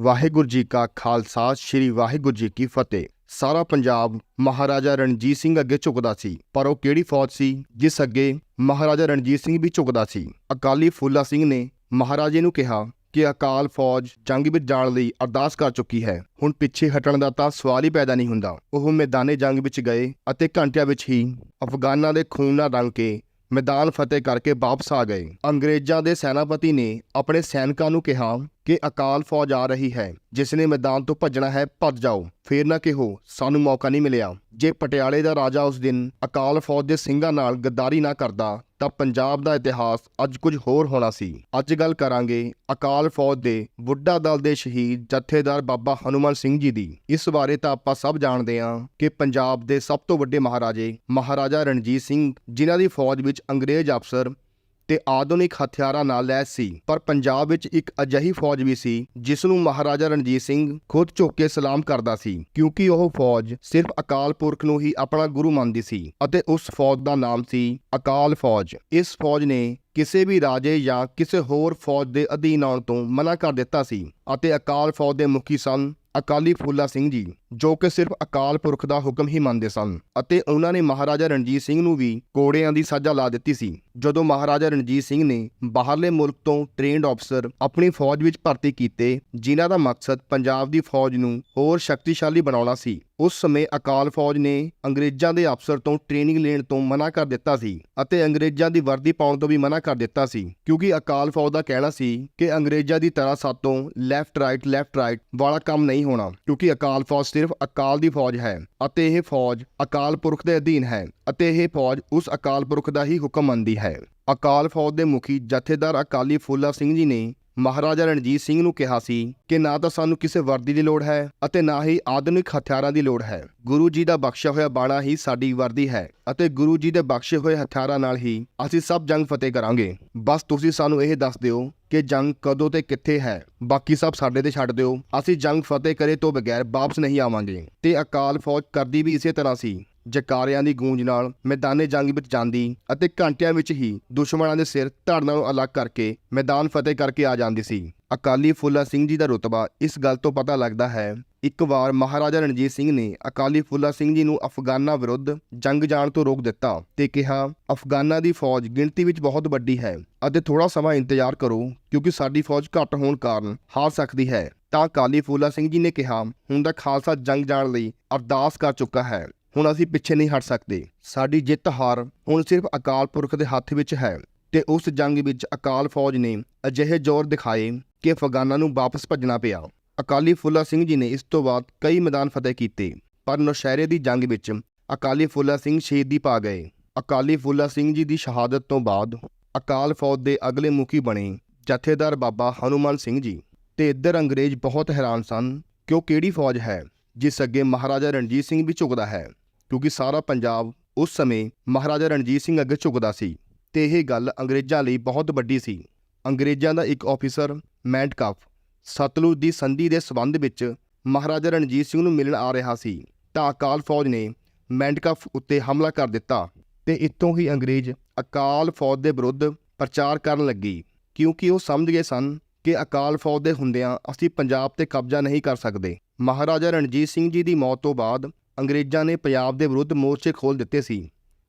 ਵਾਹਿਗੁਰੂ ਜੀ ਕਾ ਖਾਲਸਾ, ਸ੍ਰੀ ਵਾਹਿਗੁਰੂ ਜੀ ਕੀ ਫਤਿਹ। ਸਾਰਾ ਪੰਜਾਬ ਮਹਾਰਾਜਾ ਰਣਜੀਤ ਸਿੰਘ ਅੱਗੇ ਝੁਕਦਾ ਸੀ, ਪਰ ਉਹ ਕਿਹੜੀ ਫੌਜ ਸੀ, ਜਿਸ ਅੱਗੇ ਮਹਾਰਾਜਾ ਰਣਜੀਤ ਸਿੰਘ ਵੀ ਝੁਕਦਾ ਸੀ? ਅਕਾਲੀ ਫੂਲਾ ਸਿੰਘ ਨੇ ਮਹਾਰਾਜੇ ਨੂੰ ਕਿਹਾ ਕਿ ਅਕਾਲ ਫੌਜ ਜੰਗ ਵਿੱਚ ਜਾਣ ਲਈ ਅਰਦਾਸ ਕਰ ਚੁੱਕੀ ਹੈ। ਹੁਣ ਪਿੱਛੇ ਹਟਣ ਦਾ ਤਾਂ ਸਵਾਲ ਹੀ ਪੈਦਾ ਨਹੀਂ ਹੁੰਦਾ। ਉਹ ਮੈਦਾਨੇ ਜੰਗ ਵਿੱਚ ਗਏ ਅਤੇ ਘੰਟਿਆਂ ਵਿੱਚ ਹੀ ਅਫਗਾਨਾਂ ਦੇ ਖੂਨ ਨਾਲ ਰੰਗ ਕੇ ਮੈਦਾਨ ਫਤਿਹ ਕਰਕੇ ਵਾਪਸ ਆ ਗਏ। ਅੰਗਰੇਜ਼ਾਂ ਦੇ ਸੈਨਾਪਤੀ ਨੇ ਆਪਣੇ ਸੈਨਿਕਾਂ ਨੂੰ ਕਿਹਾ ਕਿ ਅਕਾਲ ਫੌਜ ਆ ਰਹੀ ਹੈ। ਜਿਸ ਨੇ ਮੈਦਾਨ ਤੋਂ ਭੱਜਣਾ ਹੈ, ਭੱਜ ਜਾਓ। ਫੇਰ ਨਾ ਕਿਹੋ, ਸਾਨੂੰ ਮੌਕਾ ਨਹੀਂ ਮਿਲਿਆ। ਜੇ ਪਟਿਆਲੇ ਦਾ ਰਾਜਾ ਉਸ ਦਿਨ ਅਕਾਲ ਫੌਜ ਦੇ ਸਿੰਘਾਂ ਨਾਲ ਗੱਦਾਰੀ ਨਾ ਕਰਦਾ ਤਾਂ ਪੰਜਾਬ ਦਾ ਇਤਿਹਾਸ ਅੱਜ ਕੁਝ ਹੋਰ ਹੋਣਾ ਸੀ। ਅੱਜ ਗੱਲ ਕਰਾਂਗੇ ਅਕਾਲ ਫੌਜ ਦੇ ਬੁੱਢਾ ਦਲ ਦੇ ਸ਼ਹੀਦ ਜਥੇਦਾਰ ਬਾਬਾ ਹਨੂਮਾਨ ਸਿੰਘ ਜੀ ਦੀ। ਇਸ ਬਾਰੇ ਤਾਂ ਆਪਾਂ ਸਭ ਜਾਣਦੇ ਹਾਂ ਕਿ ਪੰਜਾਬ ਦੇ ਸਭ ਤੋਂ ਵੱਡੇ ਮਹਾਰਾਜੇ ਮਹਾਰਾਜਾ ਰਣਜੀਤ ਸਿੰਘ, ਜਿਨ੍ਹਾਂ ਦੀ ਫੌਜ ਵਿੱਚ ਅੰਗਰੇਜ਼ ਅਫਸਰ ਤੇ ਆਧੁਨਿਕ ਹਥਿਆਰਾਂ ਨਾਲ ਲੈਸ ਸੀ। ਪਰ ਪੰਜਾਬ ਵਿੱਚ ਇੱਕ ਅਜਿਹੀ ਫੌਜ ਵੀ ਸੀ ਜਿਸ ਨੂੰ ਮਹਾਰਾਜਾ ਰਣਜੀਤ ਸਿੰਘ ਖੁਦ ਝੁੱਕ ਕੇ ਸਲਾਮ ਕਰਦਾ ਸੀ। ਕਿਉਂਕਿ ਉਹ ਫੌਜ ਸਿਰਫ ਅਕਾਲ ਪੁਰਖ ਨੂੰ ਹੀ ਆਪਣਾ ਗੁਰੂ ਮੰਨਦੀ ਸੀ ਅਤੇ ਉਸ ਫੌਜ ਦਾ ਨਾਮ ਸੀ ਅਕਾਲ ਫੌਜ। ਇਸ ਫੌਜ ਨੇ ਕਿਸੇ ਵੀ ਰਾਜੇ ਜਾਂ ਕਿਸੇ ਹੋਰ ਫੌਜ ਦੇ ਅਧੀਨ ਆਉਣ ਤੋਂ ਮਨਾ ਕਰ ਦਿੱਤਾ ਸੀ ਅਤੇ ਅਕਾਲ ਫੌਜ ਦੇ ਮੁਖੀ ਸਨ ਅਕਾਲੀ ਫੂਲਾ ਸਿੰਘ ਜੀ, ਜੋ ਕਿ ਸਿਰਫ ਅਕਾਲ ਪੁਰਖ ਦਾ ਹੁਕਮ ਹੀ ਮੰਨਦੇ ਸਨ ਅਤੇ ਉਹਨਾਂ ਨੇ ਮਹਾਰਾਜਾ ਰਣਜੀਤ ਸਿੰਘ ਨੂੰ ਵੀ ਕੋੜਿਆਂ ਦੀ ਸਜ਼ਾ ਲਾ ਦਿੱਤੀ ਸੀ। ਜਦੋਂ ਮਹਾਰਾਜਾ ਰਣਜੀਤ ਸਿੰਘ ਨੇ ਬਾਹਰਲੇ ਮੁਲਕ ਤੋਂ ਟ੍ਰੇਨਡ ਅਫਸਰ ਆਪਣੀ ਫੌਜ ਵਿੱਚ ਭਰਤੀ ਕੀਤੇ, ਜਿਨ੍ਹਾਂ ਦਾ ਮਕਸਦ ਪੰਜਾਬ ਦੀ ਫੌਜ ਨੂੰ ਹੋਰ ਸ਼ਕਤੀਸ਼ਾਲੀ ਬਣਾਉਣਾ ਸੀ, ਉਸ ਸਮੇਂ ਅਕਾਲ ਫੌਜ ਨੇ ਅੰਗਰੇਜ਼ਾਂ ਦੇ ਅਫਸਰ ਤੋਂ ਟ੍ਰੇਨਿੰਗ ਲੈਣ ਤੋਂ ਮਨਾ ਕਰ ਦਿੱਤਾ ਸੀ ਅਤੇ ਅੰਗਰੇਜ਼ਾਂ ਦੀ ਵਰਦੀ ਪਾਉਣ ਤੋਂ ਵੀ ਮਨਾ ਕਰ ਦਿੱਤਾ ਸੀ, ਕਿਉਂਕਿ ਅਕਾਲ ਫੌਜ ਦਾ ਕਹਿਣਾ ਸੀ ਕਿ ਅੰਗਰੇਜ਼ਾਂ ਦੀ ਤਰ੍ਹਾਂ ਸਾਤੋਂ ਲੈਫਟ ਰਾਈਟ ਲੈਫਟ ਰਾਈਟ ਵਾਲਾ ਕੰਮ ਨਹੀਂ ਹੋਣਾ, ਕਿਉਂਕਿ ਅਕਾਲ ਫੌਜ ਸਿਰਫ ਅਕਾਲ ਦੀ ਫੌਜ ਹੈ ਅਤੇ ਇਹ ਫੌਜ ਅਕਾਲ ਪੁਰਖ ਦੇ ਅਧੀਨ ਹੈ ਅਤੇ ਇਹ ਫੌਜ ਉਸ ਅਕਾਲ ਪੁਰਖ ਦਾ ਹੀ ਹੁਕਮ ਮੰਨਦੀ ਹੈ। ਅਕਾਲ ਫੌਜ ਦੇ ਮੁਖੀ ਜਥੇਦਾਰ ਅਕਾਲੀ ਫੂਲਾ ਸਿੰਘ ਜੀ ਨੇ ਮਹਾਰਾਜਾ ਰਣਜੀਤ ਸਿੰਘ ਨੂੰ ਕਿਹਾ ਸੀ ਕਿ ਨਾ ਤਾਂ ਸਾਨੂੰ ਕਿਸੇ ਵਰਦੀ ਦੀ ਲੋੜ ਹੈ ਅਤੇ ਨਾ ਹੀ ਆਧੁਨਿਕ ਹਥਿਆਰਾਂ ਦੀ ਲੋੜ ਹੈ। ਗੁਰੂ ਜੀ ਦਾ ਬਖਸ਼ਿਆ ਹੋਇਆ ਬਾਣਾ ਹੀ ਸਾਡੀ ਵਰਦੀ ਹੈ ਅਤੇ ਗੁਰੂ ਜੀ ਦੇ ਬਖਸ਼ੇ ਹੋਏ ਹਥਿਆਰਾਂ ਨਾਲ ਹੀ ਅਸੀਂ ਸਭ ਜੰਗ ਫਤਿਹ ਕਰਾਂਗੇ। ਬਸ ਤੁਸੀਂ ਸਾਨੂੰ ਇਹ ਦੱਸ ਦਿਓ ਕਿ ਜੰਗ ਕਦੋਂ ਤੇ ਕਿੱਥੇ ਹੈ। ਬਾਕੀ ਸਭ ਸਾਡੇ ਤੇ ਛੱਡ ਦਿਓ। ਅਸੀਂ ਜੰਗ ਫਤਿਹ ਕਰੇ ਤੋਂ ਬਗੈਰ ਵਾਪਸ ਨਹੀਂ ਆਵਾਂਗੇ। ਤੇ ਅਕਾਲ ਫੌਜ ਕਰਦੀ ਵੀ ਇਸੇ ਤਰ੍ਹਾਂ ਸੀ। ਜਕਾਰਿਆਂ ਦੀ ਗੂੰਜ ਨਾਲ ਮੈਦਾਨੇ ਜੰਗ ਵਿੱਚ ਜਾਂਦੀ ਅਤੇ ਘੰਟਿਆਂ ਵਿੱਚ ਹੀ ਦੁਸ਼ਮਣਾਂ ਦੇ ਸਿਰ ਧੜ ਨੂੰ ਅਲੱਗ ਕਰਕੇ ਮੈਦਾਨ ਫਤਿਹ ਕਰਕੇ ਆ ਜਾਂਦੀ ਸੀ। ਅਕਾਲੀ ਫੁੱਲਾ ਸਿੰਘ ਜੀ ਦਾ ਰੁਤਬਾ ਇਸ ਗੱਲ ਤੋਂ ਪਤਾ ਲੱਗਦਾ ਹੈ, ਇੱਕ ਵਾਰ ਮਹਾਰਾਜਾ ਰਣਜੀਤ ਸਿੰਘ ਨੇ ਅਕਾਲੀ ਫੁੱਲਾ ਸਿੰਘ ਜੀ ਨੂੰ ਅਫਗਾਨਾਂ ਵਿਰੁੱਧ ਜੰਗ ਜਾਣ ਤੋਂ ਰੋਕ ਦਿੱਤਾ ਤੇ ਕਿਹਾ, ਅਫਗਾਨਾਂ ਦੀ ਫੌਜ ਗਿਣਤੀ ਵਿੱਚ ਬਹੁਤ ਵੱਡੀ ਹੈ ਅਤੇ ਥੋੜਾ ਸਮਾਂ ਇੰਤਜ਼ਾਰ ਕਰੋ, ਕਿਉਂਕਿ ਸਾਡੀ ਫੌਜ ਘੱਟ ਹੋਣ ਕਾਰਨ ਹਾਰ ਸਕਦੀ ਹੈ। ਤਾਂ ਅਕਾਲੀ ਫੂਲਾ ਸਿੰਘ ਜੀ ਨੇ ਕਿਹਾ, ਹੁਣ ਦਾ ਖਾਲਸਾ ਜੰਗ ਜਾਣ ਲਈ ਅਰਦਾਸ ਕਰ ਚੁੱਕਾ ਹੈ। ਹੁਣ ਅਸੀਂ ਪਿੱਛੇ ਨਹੀਂ ਹਟ ਸਕਦੇ। ਸਾਡੀ ਜਿੱਤ ਹਾਰ ਹੁਣ ਸਿਰਫ ਅਕਾਲ ਪੁਰਖ ਦੇ ਹੱਥ ਵਿੱਚ ਹੈ ਤੇ ਉਸ ਜੰਗ ਵਿੱਚ ਅਕਾਲ ਫੌਜ ਨੇ ਅਜਿਹੇ ਜ਼ੋਰ ਦਿਖਾਏ ਕਿ ਅਫਗਾਨਾਂ ਨੂੰ ਵਾਪਸ ਭੱਜਣਾ ਪਿਆ। ਅਕਾਲੀ ਫੁੱਲਾ ਸਿੰਘ ਜੀ ਨੇ ਇਸ ਤੋਂ ਬਾਅਦ ਕਈ ਮੈਦਾਨ ਫਤਿਹ ਕੀਤੇ, ਪਰ ਨੌਸ਼ਹਿਰੇ ਦੀ ਜੰਗ ਵਿੱਚ ਅਕਾਲੀ ਫੁੱਲਾ ਸਿੰਘ ਸ਼ਹੀਦੀ ਪਾ ਗਏ। ਅਕਾਲੀ ਫੁੱਲਾ ਸਿੰਘ ਜੀ ਦੀ ਸ਼ਹਾਦਤ ਤੋਂ ਬਾਅਦ ਅਕਾਲ ਫੌਜ ਦੇ ਅਗਲੇ ਮੁਖੀ ਬਣੇ ਜਥੇਦਾਰ ਬਾਬਾ ਹਨੂਮਾਨ ਸਿੰਘ ਜੀ। ਤੇ ਇੱਧਰ ਅੰਗਰੇਜ਼ ਬਹੁਤ ਹੈਰਾਨ ਸਨ ਕਿ ਉਹ ਕਿਹੜੀ ਫੌਜ ਹੈ? ਜਿਸ ਅੱਗੇ ਮਹਾਰਾਜਾ ਰਣਜੀਤ ਸਿੰਘ ਵੀ ਝੁਕਦਾ ਹੈ, ਕਿਉਂਕਿ ਸਾਰਾ ਪੰਜਾਬ ਉਸ ਸਮੇਂ ਮਹਾਰਾਜਾ ਰਣਜੀਤ ਸਿੰਘ ਅੱਗੇ ਝੁਕਦਾ ਸੀ ਤੇ ਇਹ ਗੱਲ ਅੰਗਰੇਜ਼ਾਂ ਲਈ ਬਹੁਤ ਵੱਡੀ ਸੀ। ਅੰਗਰੇਜ਼ਾਂ ਦਾ ਇੱਕ ਆਫੀਸਰ ਮੈਂਟਕਫ ਸਤਲੁਜ ਦੀ ਸੰਧੀ ਦੇ ਸਬੰਧ ਵਿੱਚ ਮਹਾਰਾਜਾ ਰਣਜੀਤ ਸਿੰਘ ਨੂੰ ਮਿਲਣ ਆ ਰਿਹਾ ਸੀ, ਤਾਂ ਅਕਾਲ ਫੌਜ ਨੇ ਮੈਂਟਕਫ ਉੱਤੇ ਹਮਲਾ ਕਰ ਦਿੱਤਾ ਤੇ ਇੱਥੋਂ ਹੀ ਅੰਗਰੇਜ਼ ਅਕਾਲ ਫੌਜ ਦੇ ਵਿਰੁੱਧ ਪ੍ਰਚਾਰ ਕਰਨ ਲੱਗੀ, ਕਿਉਂਕਿ ਉਹ ਸਮਝ ਗਏ ਸਨ ਕਿ ਅਕਾਲ ਫੌਜ ਦੇ ਹੁੰਦਿਆਂ ਅਸੀਂ ਪੰਜਾਬ ਤੇ ਕਬਜ਼ਾ ਨਹੀਂ ਕਰ ਸਕਦੇ। ਮਹਾਰਾਜਾ ਰਣਜੀਤ ਸਿੰਘ ਜੀ ਦੀ ਮੌਤ ਤੋਂ ਬਾਅਦ ਅੰਗਰੇਜ਼ਾਂ ਨੇ ਪੰਜਾਬ ਦੇ ਵਿਰੁੱਧ ਮੋਰਚੇ ਖੋਲ ਦਿੱਤੇ ਸੀ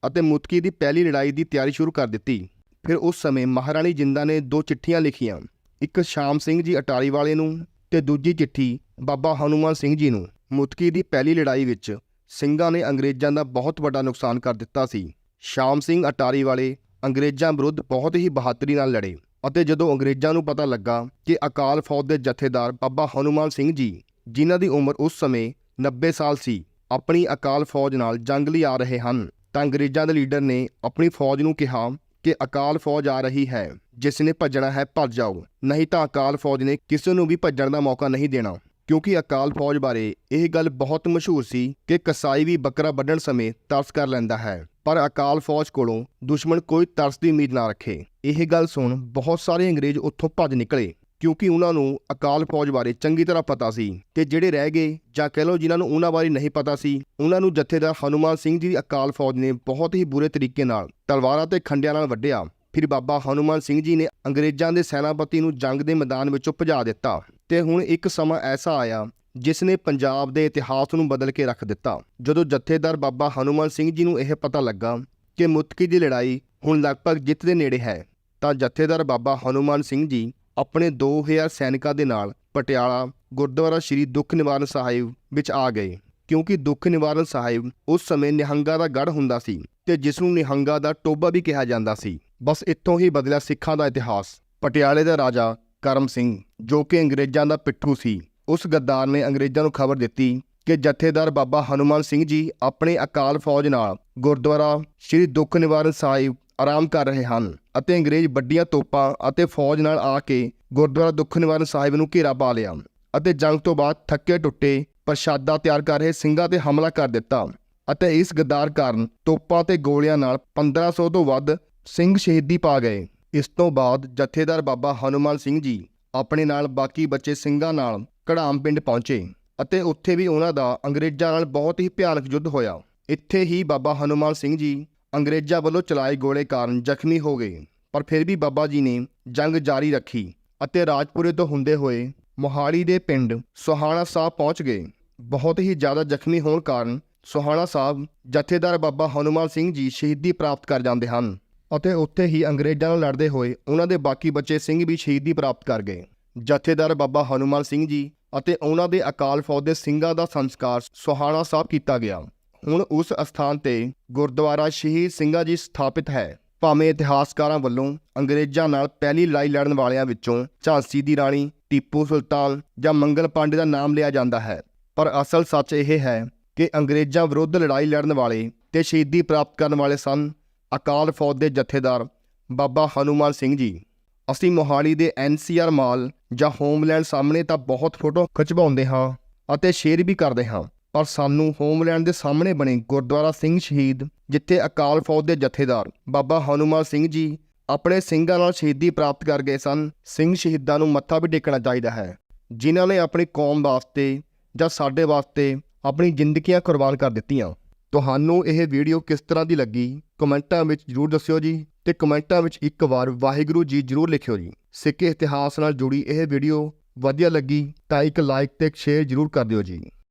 ਅਤੇ ਮੁਤਕੀ ਦੀ ਪਹਿਲੀ ਲੜਾਈ ਦੀ ਤਿਆਰੀ ਸ਼ੁਰੂ ਕਰ ਦਿੱਤੀ। ਫਿਰ ਉਸ ਸਮੇਂ ਮਹਾਰਾਣੀ ਜਿੰਦਾ ਨੇ ਦੋ ਚਿੱਠੀਆਂ ਲਿਖੀਆਂ, ਇੱਕ ਸ਼ਾਮ ਸਿੰਘ ਜੀ ਅਟਾਰੀ ਵਾਲੇ ਨੂੰ ਤੇ ਦੂਜੀ ਚਿੱਠੀ ਬਾਬਾ ਹਨੂਮਾਨ ਸਿੰਘ ਜੀ ਨੂੰ। ਮੁਤਕੀ ਦੀ ਪਹਿਲੀ ਲੜਾਈ ਵਿੱਚ ਸਿੰਘਾਂ ਨੇ ਅੰਗਰੇਜ਼ਾਂ ਦਾ ਬਹੁਤ ਵੱਡਾ ਨੁਕਸਾਨ ਕਰ ਦਿੱਤਾ ਸੀ। ਸ਼ਾਮ ਸਿੰਘ ਅਟਾਰੀ ਵਾਲੇ ਅੰਗਰੇਜ਼ਾਂ ਵਿਰੁੱਧ ਬਹੁਤ ਹੀ ਬਹਾਦਰੀ ਨਾਲ ਲੜੇ। ਅਤੇ ਜਦੋਂ ਅੰਗਰੇਜ਼ਾਂ ਨੂੰ ਪਤਾ ਲੱਗਾ ਕਿ ਅਕਾਲ ਫੌਜ ਦੇ ਜਥੇਦਾਰ ਬਾਬਾ ਹਨੂਮਾਨ ਸਿੰਘ ਜੀ, ਜਿਨ੍ਹਾਂ ਦੀ ਉਮਰ ਉਸ ਸਮੇਂ 90 ਸਾਲ ਸੀ, ਆਪਣੀ ਅਕਾਲ ਫੌਜ ਨਾਲ ਜੰਗ ਲਈ ਆ ਰਹੇ ਹਨ, ਤਾਂ ਅੰਗਰੇਜ਼ਾਂ ਦੇ ਲੀਡਰ ਨੇ ਆਪਣੀ ਫੌਜ ਨੂੰ ਕਿਹਾ ਕਿ ਅਕਾਲ ਫੌਜ ਆ ਰਹੀ ਹੈ, ਜਿਸ ਨੇ ਭੱਜਣਾ ਹੈ ਭੱਜ ਜਾਓ, ਨਹੀਂ ਤਾਂ ਅਕਾਲ ਫੌਜ ਨੇ ਕਿਸੇ ਨੂੰ ਵੀ ਭੱਜਣ ਦਾ ਮੌਕਾ ਨਹੀਂ ਦੇਣਾ। ਕਿਉਂਕਿ ਅਕਾਲ ਫੌਜ ਬਾਰੇ ਇਹ ਗੱਲ ਬਹੁਤ ਮਸ਼ਹੂਰ ਸੀ ਕਿ ਕਸਾਈ ਵੀ ਬੱਕਰਾ ਵੱਢਣ ਸਮੇਂ ਤਰਸ ਕਰ ਲੈਂਦਾ ਹੈ। ਪਰ ਅਕਾਲ ਫੌਜ ਕੋਲੋਂ ਦੁਸ਼ਮਣ ਕੋਈ ਤਰਸ ਦੀ ਉਮੀਦ ਨਾ ਰੱਖੇ। ਇਹ ਗੱਲ ਸੁਣ ਬਹੁਤ ਸਾਰੇ ਅੰਗਰੇਜ਼ ਉੱਥੋਂ ਭੱਜ ਨਿਕਲੇ, ਕਿਉਂਕਿ ਉਹਨਾਂ ਨੂੰ ਅਕਾਲ ਫੌਜ ਬਾਰੇ ਚੰਗੀ ਤਰ੍ਹਾਂ ਪਤਾ ਸੀ ਤੇ ਜਿਹੜੇ ਰਹਿ ਗਏ ਜਾਂ ਕਹਿ ਲਓ ਜਿਨ੍ਹਾਂ ਨੂੰ ਉਹਨਾਂ ਬਾਰੇ ਨਹੀਂ ਪਤਾ ਸੀ, ਉਹਨਾਂ ਨੂੰ ਜਥੇਦਾਰ ਹਨੂਮਾਨ ਸਿੰਘ ਜੀ ਦੀ ਅਕਾਲ ਫੌਜ ਨੇ ਬਹੁਤ ਹੀ ਬੁਰੇ ਤਰੀਕੇ ਨਾਲ ਤਲਵਾਰਾਂ ਤੇ ਖੰਡਿਆਂ ਨਾਲ ਵੱਢਿਆ। ਫਿਰ ਬਾਬਾ ਹਨੂਮਾਨ ਸਿੰਘ ਜੀ ਨੇ ਅੰਗਰੇਜ਼ਾਂ ਦੇ ਸੈਨਾਪਤੀ ਨੂੰ ਜੰਗ ਦੇ ਮੈਦਾਨ ਵਿੱਚੋਂ ਭਜਾ ਦਿੱਤਾ। ਤੇ ਹੁਣ ਇੱਕ ਸਮਾਂ ਐਸਾ ਆਇਆ ਜਿਸ ਨੇ ਪੰਜਾਬ ਦੇ ਇਤਿਹਾਸ ਨੂੰ ਬਦਲ ਕੇ ਰੱਖ ਦਿੱਤਾ। ਜਦੋਂ ਜਥੇਦਾਰ ਬਾਬਾ ਹਨੂਮਾਨ ਸਿੰਘ ਜੀ ਨੂੰ ਇਹ ਪਤਾ ਲੱਗਾ ਕਿ ਮੁਤਕੀ ਦੀ ਲੜਾਈ ਹੁਣ ਲਗਭਗ ਜਿੱਤ ਦੇ ਨੇੜੇ ਹੈ, ਤਾਂ ਜਥੇਦਾਰ ਬਾਬਾ ਹਨੂਮਾਨ ਸਿੰਘ ਜੀ ਆਪਣੇ 2000 ਸੈਨਿਕਾਂ ਦੇ ਨਾਲ ਪਟਿਆਲਾ, ਗੁਰਦੁਆਰਾ ਸ੍ਰੀ ਦੁੱਖ ਨਿਵਾਰਨ ਸਾਹਿਬ ਵਿੱਚ ਆ ਗਏ। ਕਿਉਂਕਿ ਦੁੱਖ ਨਿਵਾਰਨ ਸਾਹਿਬ ਉਸ ਸਮੇਂ ਨਿਹੰਗਾ ਦਾ ਗੜ ਹੁੰਦਾ ਸੀ ਤੇ ਜਿਸ ਨੂੰ ਨਿਹੰਗਾ ਦਾ ਟੋਬਾ ਵੀ ਕਿਹਾ ਜਾਂਦਾ ਸੀ। ਬਸ ਇੱਥੋਂ ਹੀ ਬਦਲਿਆ ਸਿੱਖਾਂ ਦਾ ਇਤਿਹਾਸ। ਪਟਿਆਲੇ ਦਾ ਰਾਜਾ ਕਰਮ ਸਿੰਘ, ਜੋ ਕਿ ਅੰਗਰੇਜ਼ਾਂ ਦਾ ਪਿੱਠੂ ਸੀ ਉਸ ਗੱਦਾਰ ਨੇ ਅੰਗਰੇਜ਼ਾਂ ਨੂੰ ਖਬਰ ਦਿੱਤੀ ਕਿ ਜਥੇਦਾਰ ਬਾਬਾ ਹਨੂਮਾਨ ਸਿੰਘ ਜੀ ਆਪਣੇ ਅਕਾਲ ਫੌਜ ਨਾਲ ਗੁਰਦੁਆਰਾ ਸ੍ਰੀ ਦੁੱਖ ਨਿਵਾਰਨ ਸਾਹਿਬ ਆਰਾਮ ਕਰ ਰਹੇ ਹਨ ਅਤੇ ਅੰਗਰੇਜ਼ ਵੱਡੀਆਂ ਤੋਪਾਂ ਅਤੇ ਫੌਜ ਨਾਲ ਆ ਕੇ ਗੁਰਦੁਆਰਾ ਦੁੱਖ ਨਿਵਾਰਨ ਸਾਹਿਬ ਨੂੰ ਘੇਰਾ ਪਾ ਲਿਆ ਅਤੇ ਜੰਗ ਤੋਂ ਬਾਅਦ ਥੱਕੇ ਟੁੱਟੇ ਪ੍ਰਸ਼ਾਦਾ ਤਿਆਰ ਕਰ ਰਹੇ ਸਿੰਘਾਂ ਤੇ ਹਮਲਾ ਕਰ ਦਿੱਤਾ ਅਤੇ ਇਸ ਗੱਦਾਰ ਕਾਰਨ ਤੋਪਾਂ ਤੇ ਗੋਲੀਆਂ ਨਾਲ 1500 ਤੋਂ ਵੱਧ ਸਿੰਘ ਸ਼ਹੀਦੀ ਪਾ ਗਏ। ਇਸ ਤੋਂ ਬਾਅਦ ਜਥੇਦਾਰ ਬਾਬਾ ਹਨੂਮਾਨ ਸਿੰਘ ਜੀ ਆਪਣੇ ਨਾਲ ਬਾਕੀ ਬੱਚੇ ਸਿੰਘਾਂ ਨਾਲ ਕੜਾਮ ਪਿੰਡ ਪਹੁੰਚੇ ਅਤੇ ਉੱਥੇ ਵੀ ਉਹਨਾਂ ਦਾ ਅੰਗਰੇਜ਼ਾਂ ਨਾਲ ਬਹੁਤ ਹੀ ਭਿਆਨਕ ਯੁੱਧ ਹੋਇਆ। ਇੱਥੇ ਹੀ ਬਾਬਾ ਹਨੂਮਾਨ ਸਿੰਘ ਜੀ ਅੰਗਰੇਜ਼ਾਂ ਵੱਲੋਂ ਚਲਾਏ ਗੋਲੇ ਕਾਰਨ ਜ਼ਖਮੀ ਹੋ ਗਏ, ਪਰ ਫਿਰ ਵੀ ਬਾਬਾ ਜੀ ਨੇ ਜੰਗ ਜਾਰੀ ਰੱਖੀ ਅਤੇ ਰਾਜਪੁਰੇ ਤੋਂ ਹੁੰਦੇ ਹੋਏ ਮੋਹਾਲੀ ਦੇ ਪਿੰਡ ਸੁਹਾਣਾ ਸਾਹਿਬ ਪਹੁੰਚ ਗਏ। ਬਹੁਤ ਹੀ ਜ਼ਿਆਦਾ ਜ਼ਖਮੀ ਹੋਣ ਕਾਰਨ ਸੁਹਾਣਾ ਸਾਹਿਬ ਜਥੇਦਾਰ ਬਾਬਾ ਹਨੂਮਾਨ ਸਿੰਘ ਜੀ ਸ਼ਹੀਦੀ ਪ੍ਰਾਪਤ ਕਰ ਜਾਂਦੇ ਹਨ ਅਤੇ ਉੱਥੇ ਹੀ ਅੰਗਰੇਜ਼ਾਂ ਨਾਲ ਲੜਦੇ ਹੋਏ ਉਹਨਾਂ ਦੇ ਬਾਕੀ ਬੱਚੇ ਸਿੰਘ ਵੀ ਸ਼ਹੀਦੀ ਪ੍ਰਾਪਤ ਕਰ ਗਏ। ਜਥੇਦਾਰ ਬਾਬਾ ਹਨੂਮਾਨ ਸਿੰਘ ਜੀ ਅਤੇ ਉਹਨਾਂ ਦੇ ਅਕਾਲ ਫੌਜ ਦੇ ਸਿੰਘਾਂ ਦਾ ਸੰਸਕਾਰ ਸੁਹਾਣਾ ਸਾਹਿਬ ਕੀਤਾ ਗਿਆ। ਹੁਣ ਉਸ ਅਸਥਾਨ ਤੇ ਗੁਰਦੁਆਰਾ ਸ਼ਹੀਦ ਸਿੰਘਾਂ ਜੀ ਸਥਾਪਿਤ ਹੈ। ਭਾਵੇਂ ਇਤਿਹਾਸਕਾਰਾਂ ਵੱਲੋਂ ਅੰਗਰੇਜ਼ਾਂ ਨਾਲ ਪਹਿਲੀ ਲੜਾਈ ਲੜਨ ਵਾਲਿਆਂ ਵਿੱਚੋਂ ਝਾਂਸੀ ਦੀ ਰਾਣੀ ਟੀਪੂ ਸੁਲਤਾਨ ਜਾਂ ਮੰਗਲ ਪਾਂਡੇ ਦਾ ਨਾਮ ਲਿਆ ਜਾਂਦਾ ਹੈ। ਪਰ ਅਸਲ ਸੱਚ ਇਹ ਹੈ ਕਿ ਅੰਗਰੇਜ਼ਾਂ ਵਿਰੁੱਧ ਲੜਾਈ ਲੜਨ ਵਾਲੇ ਤੇ ਸ਼ਹੀਦੀ ਪ੍ਰਾਪਤ ਕਰਨ ਵਾਲੇ ਸਨ ਅਕਾਲ ਫੌਜ ਦੇ ਜਥੇਦਾਰ ਬਾਬਾ ਹਨੂਮਾਨ ਸਿੰਘ ਜੀ। ਅਸੀਂ ਮੋਹਾਲੀ ਦੇ ਐਨਸੀਆਰ ਮਾਲ ਜਾਂ ਹੋਮਲੈਂਡ ਸਾਹਮਣੇ ਤਾਂ ਬਹੁਤ ਫੋਟੋ ਖਿਚਵਾਉਂਦੇ ਹਾਂ ਅਤੇ ਸ਼ੇਅਰ ਵੀ ਕਰਦੇ ਹਾਂ। ਪਰ ਸਾਨੂੰ ਹੋਮਲੈਂਡ ਦੇ ਸਾਹਮਣੇ ਬਣੇ ਗੁਰਦੁਆਰਾ ਸਿੰਘ ਸ਼ਹੀਦ, ਜਿੱਥੇ ਅਕਾਲ ਫੌਜ ਦੇ ਜਥੇਦਾਰ ਬਾਬਾ ਹਨੂਮਾਨ ਸਿੰਘ ਜੀ ਆਪਣੇ ਸਿੰਘਾਂ ਨਾਲ ਸ਼ਹੀਦੀ ਪ੍ਰਾਪਤ ਕਰ ਗਏ ਸਨ, ਸਿੰਘ ਸ਼ਹੀਦਾਂ ਨੂੰ ਮੱਥਾ ਵੀ ਟੇਕਣਾ ਚਾਹੀਦਾ ਹੈ, ਜਿਨ੍ਹਾਂ ਨੇ ਆਪਣੀ ਕੌਮ ਵਾਸਤੇ ਜਾਂ ਸਾਡੇ ਵਾਸਤੇ ਆਪਣੀ ਜ਼ਿੰਦਗੀਆਂ ਕੁਰਬਾਨ ਕਰ ਦਿੱਤੀਆਂ। ਤੁਹਾਨੂੰ ਇਹ ਵੀਡੀਓ ਕਿਸ ਤਰ੍ਹਾਂ ਦੀ ਲੱਗੀ, ਕਮੈਂਟਾਂ ਵਿੱਚ ਜਰੂਰ ਦੱਸਿਓ ਜੀ। ਤੇ ਕਮੈਂਟਾਂ ਵਿੱਚ ਇੱਕ ਵਾਰ ਵਾਹਿਗੁਰੂ ਜੀ ਜਰੂਰ ਲਿਖਿਓ ਜੀ। ਸਿੱਖ ਇਤਿਹਾਸ ਨਾਲ ਜੁੜੀ ਇਹ ਵੀਡੀਓ ਵਧੀਆ ਲੱਗੀ ਤਾਂ ਇੱਕ ਲਾਈਕ ਤੇ ਸ਼ੇਅਰ ਜਰੂਰ ਕਰ ਦਿਓ ਜੀ।